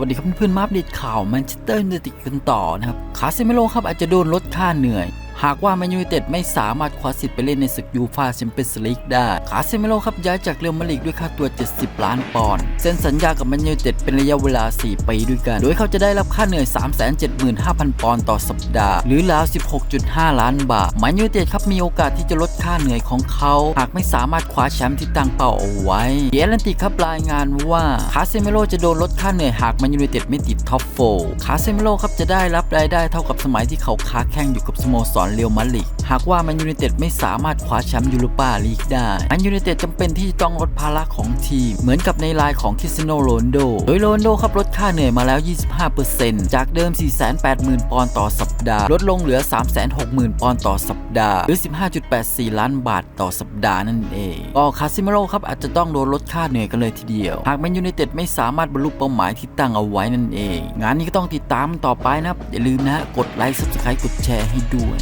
วัสดีครับเพื่อนๆมาอัปเดตข่าวแมนเชสเตอร์ยูไนเต็ดกันต่อนะครับคาเซมิโลครับอาจจะโดนลดค่าเหนื่อย หากว่าแมนยูเต็ดไม่สามารถคว้าสิทธิ์ไปเล่นในศึกยูฟาแชมเปี้ยนส์ลีกได้คาเซมิโลครับย้ายจากเรอัลมาดริดด้วยค่าตัว 70 ล้านปอนด์เซ็นสัญญากับแมนยูเต็ดเป็นระยะเวลา 4 ปีด้วยกัน โดยเขาจะได้รับค่าเหนื่อย 375,000 ปอนด์ต่อสัปดาห์ หรือราว 16.5 ล้านบาทแมนยูเต็ดครับมีโอกาสที่จะลดค่าเหนื่อยของเขา หากไม่สามารถคว้าแชมป์ที่ตั้งเป้าเอาไว้เดียรันติครับรายงานว่าคาเซมิโลจะโดนลดค่าเหนื่อยหากแมนยูเต็ดไม่ติดท็อปโฟคาเซมิโลครับจะได้รับรายได้เท่ากับสมัยที่เขาค้าแข่งอยู่กับสโมสรเรอัลมาดริดหากว่าแมนยูไนเต็ดไม่สามารถคว้าแชมป์ยูโรปาลีกได้แมนยูไนเต็ดจำเป็นที่ต้องลดภาระของทีม เหมือนกับในรายของคริสเตียโนโรนโด โดยโรนโดครับลดค่าเหนื่อยมาแล้ว 25%จากเดิม 480,000 ปอนด์ต่อสัปดาห์ ลดลงเหลือ 360,000 ปอนด์ต่อสัปดาห์ หรือ 15.84 ล้านบาทต่อสัปดาห์นั่นเอง ก็คาซิเมโรครับอาจจะต้องโดนลดค่าเหนื่อยกันเลยทีเดียว หากแมนยูไนเต็ดไม่สามารถบรรลุเป้าหมายที่ตั้งเอาไว้นั่นเอง งานนี้ก็ต้องติดตามต่อไปนะครับอย่าลืมนะฮะกดไลค์ subscribe กดแชร์ให้ด้วย